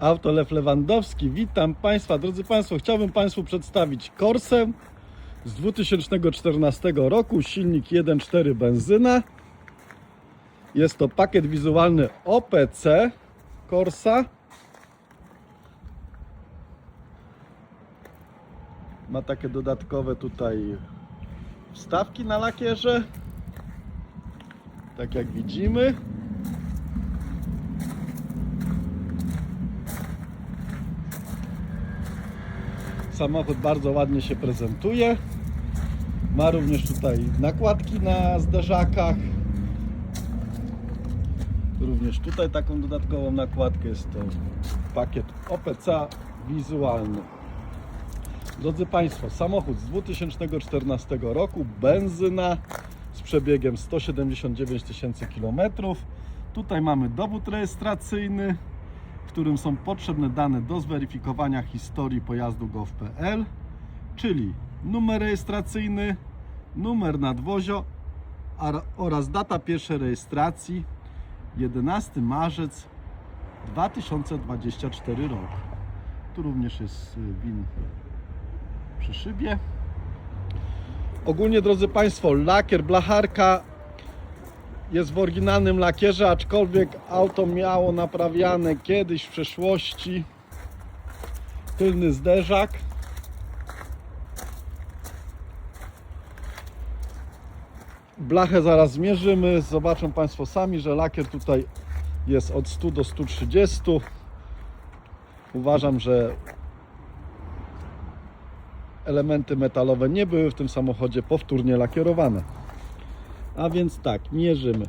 Auto Lew Lewandowski. Witam Państwa. Drodzy Państwo, chciałbym Państwu przedstawić Corsę z 2014 roku. Silnik 1.4 benzyna. Jest to pakiet wizualny OPC Corsa. Ma takie dodatkowe tutaj wstawki na lakierze. Tak jak widzimy. Samochód bardzo ładnie się prezentuje. Ma również tutaj nakładki na zderzakach. Również tutaj taką dodatkową nakładkę jest to pakiet OPC wizualny. Drodzy Państwo, samochód z 2014 roku, benzyna z przebiegiem 179 tysięcy kilometrów. Tutaj mamy dowód rejestracyjny, którym są potrzebne dane do zweryfikowania historii pojazdu gov.pl, czyli numer rejestracyjny, numer nadwozio oraz data pierwszej rejestracji 11 marzec 2024 rok. Tu również jest y, win przy szybie. Ogólnie, drodzy Państwo, lakier, blacharka jest w oryginalnym lakierze, aczkolwiek auto miało naprawiane kiedyś w przeszłości tylny zderzak. Blachę zaraz zmierzymy. Zobaczą Państwo sami, że lakier tutaj jest od 100 do 130. Uważam, że elementy metalowe nie były w tym samochodzie powtórnie lakierowane. A więc tak, mierzymy.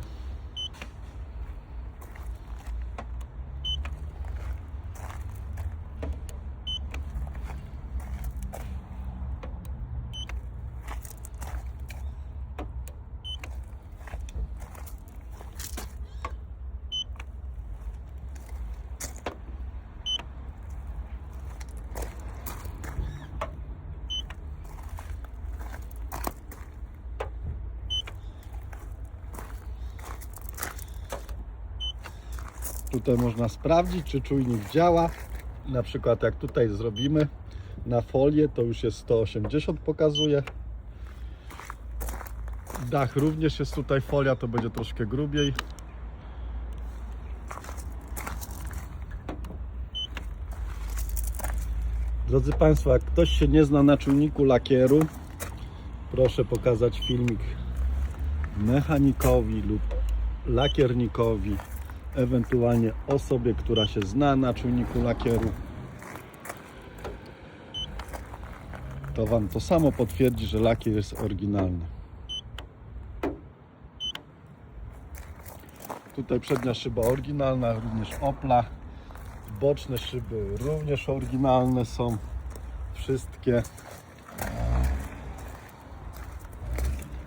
Tutaj można sprawdzić, czy czujnik działa. Na przykład jak tutaj zrobimy na folię, to już jest 180 pokazuje. Dach również jest tutaj folia, to będzie troszkę grubiej. Drodzy Państwo, jak ktoś się nie zna na czujniku lakieru, proszę pokazać filmik mechanikowi lub lakiernikowi, ewentualnie osobie, która się zna na czujniku lakieru. To Wam to samo potwierdzi, że lakier jest oryginalny. Tutaj przednia szyba oryginalna, również Opla. Boczne szyby również oryginalne są. Wszystkie.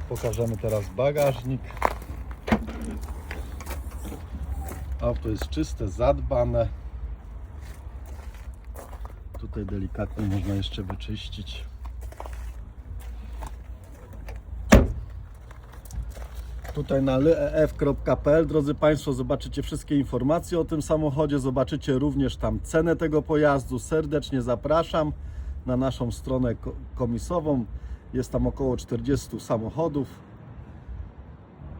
Pokażemy teraz bagażnik. Auto jest czyste, zadbane. Tutaj delikatnie można jeszcze wyczyścić. Tutaj na lyef.pl, drodzy Państwo, zobaczycie wszystkie informacje o tym samochodzie. Zobaczycie również tam cenę tego pojazdu. Serdecznie zapraszam na naszą stronę ko- komisową. Jest tam około 40 samochodów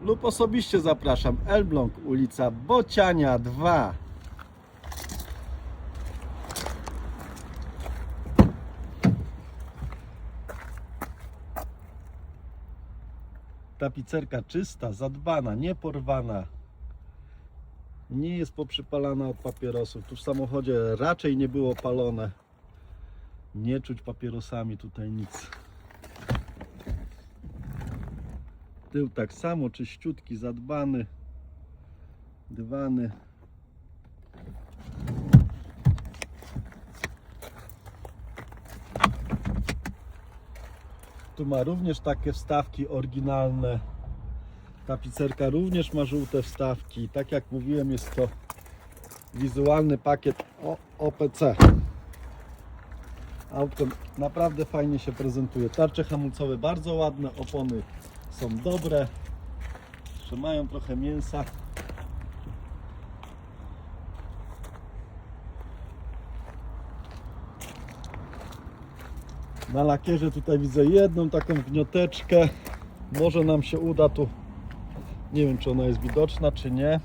lub osobiście zapraszam Elbląg, ulica Bociania 2. Tapicerka czysta, zadbana, nieporwana. Nie jest poprzypalana od papierosów. Tu w samochodzie raczej nie było palone. Nie czuć papierosami tutaj nic. Tył tak samo, czyściutki, zadbany. Dywany. Tu ma również takie wstawki oryginalne. Tapicerka również ma żółte wstawki. Tak jak mówiłem, jest to wizualny pakiet OPC. Autko naprawdę fajnie się prezentuje. Tarcze hamulcowe bardzo ładne, opony są dobre, że mają trochę mięsa. Na lakierze tutaj widzę jedną taką gnioteczkę. Może nam się uda tu, nie wiem czy ona jest widoczna czy nie,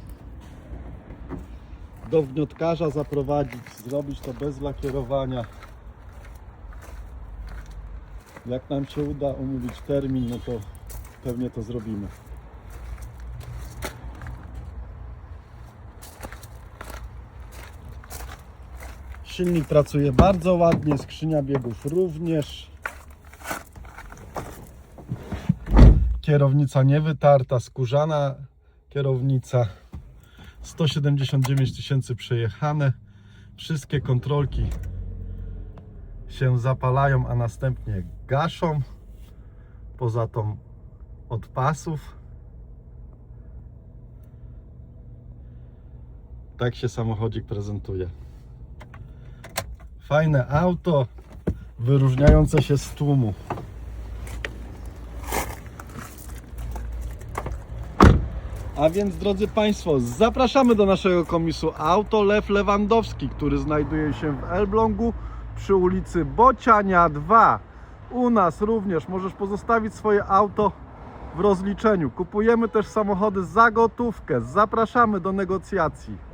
do wgniotkarza zaprowadzić, zrobić to bez lakierowania. Jak nam się uda umówić termin, no to pewnie to zrobimy. Silnik pracuje bardzo ładnie, skrzynia biegów również. Kierownica niewytarta, skórzana kierownica. 179 tysięcy przejechane. Wszystkie kontrolki się zapalają, a następnie gaszą. Poza tą od pasów. Tak się samochodzik prezentuje. Fajne auto, wyróżniające się z tłumu. A więc drodzy Państwo, zapraszamy do naszego komisu Auto Lew Lewandowski, który znajduje się w Elblągu przy ulicy Bociania 2. U nas również możesz pozostawić swoje auto w rozliczeniu. Kupujemy też samochody za gotówkę. Zapraszamy do negocjacji.